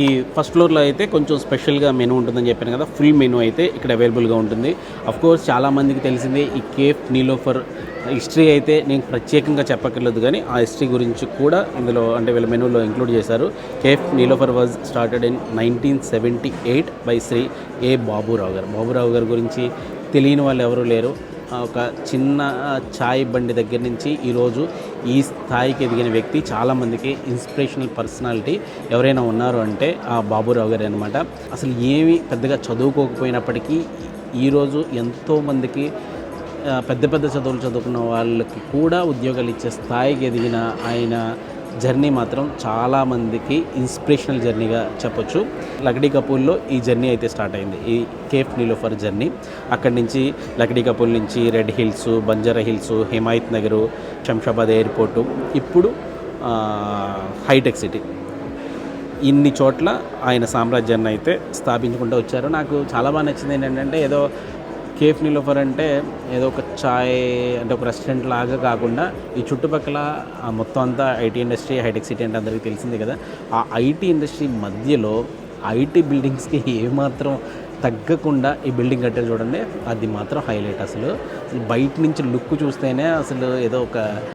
ఈ ఫస్ట్ ఫ్లోర్లో అయితే కొంచెం స్పెషల్గా మెనూ ఉంటుందని చెప్పాను కదా ఫుల్ మెనూ అయితే ఇక్కడ అవైలబుల్గా ఉంటుంది. కోర్స్ చాలామందికి తెలిసిందే ఈ కేఫ్ నీలోఫర్ హిస్టరీ అయితే నేను ప్రత్యేకంగా చెప్పక్కర్లేదు కానీ ఆ హిస్టరీ గురించి కూడా ఇందులో అంటే వీళ్ళ మెనూలో ఇంక్లూడ్ చేశారు. Cafe Niloufer was started in nineteen seventy eight by Shri A Baburao garu. Baburao గారి గురించి తెలియని వాళ్ళు ఎవరూ లేరు. ఒక చిన్న చాయ్ ఛాయ్ బండి దగ్గర నుంచి ఈరోజు ఈ స్థాయికి ఎదిగిన వ్యక్తి చాలామందికి ఇన్స్పిరేషనల్ పర్సనాలిటీ ఎవరైనా ఉన్నారు అంటే ఆ బాబురావు గారు అనమాట అసలు ఏమి పెద్దగా చదువుకోకపోయినప్పటికీ ఈరోజు ఎంతోమందికి పెద్ద పెద్ద చదువులు చదువుకున్న వాళ్ళకి కూడా ఉద్యోగాలు ఇచ్చే స్థాయికి ఎదిగిన ఆయన జర్నీ మాత్రం చాలామందికి ఇన్స్పిరేషనల్ జర్నీగా చెప్పొచ్చు. లక్డీ కపూర్లో ఈ జర్నీ అయితే స్టార్ట్ అయింది. ఈ కేఫ్ నీలోఫర్ జర్నీ. అక్కడి నుంచి లక్డీ కపూర్ నుంచి red hills Banjara hills Himayat Nagar Shamshabad airport. ఇప్పుడు హైటెక్ సిటీ. ఇన్ని చోట్ల ఆయన సామ్రాజ్యాన్ని అయితే స్థాపించుకుంటూ వచ్చారు. నాకు చాలా బాగా నచ్చింది ఏంటంటే ఏదో కేఫ్ నిలోఫర్ అంటే ఏదో ఒక చాయ్ అంటే ఒక రెస్టారెంట్ లాగా కాకుండా ఈ చుట్టుపక్కల ఆ మొత్తం అంతా ఐటీ ఇండస్ట్రీ హైటెక్ సిటీ అంటే అందరికీ తెలిసిందే కదా. ఆ ఐటీ ఇండస్ట్రీ మధ్యలో ఐటీ బిల్డింగ్స్కి ఏమాత్రం తగ్గకుండా ఈ బిల్డింగ్ కట్టారు చూడండి. అది మాత్రం హైలైట్ అసలు. బయట నుంచి లుక్ చూస్తేనే అసలు ఏదో ఒక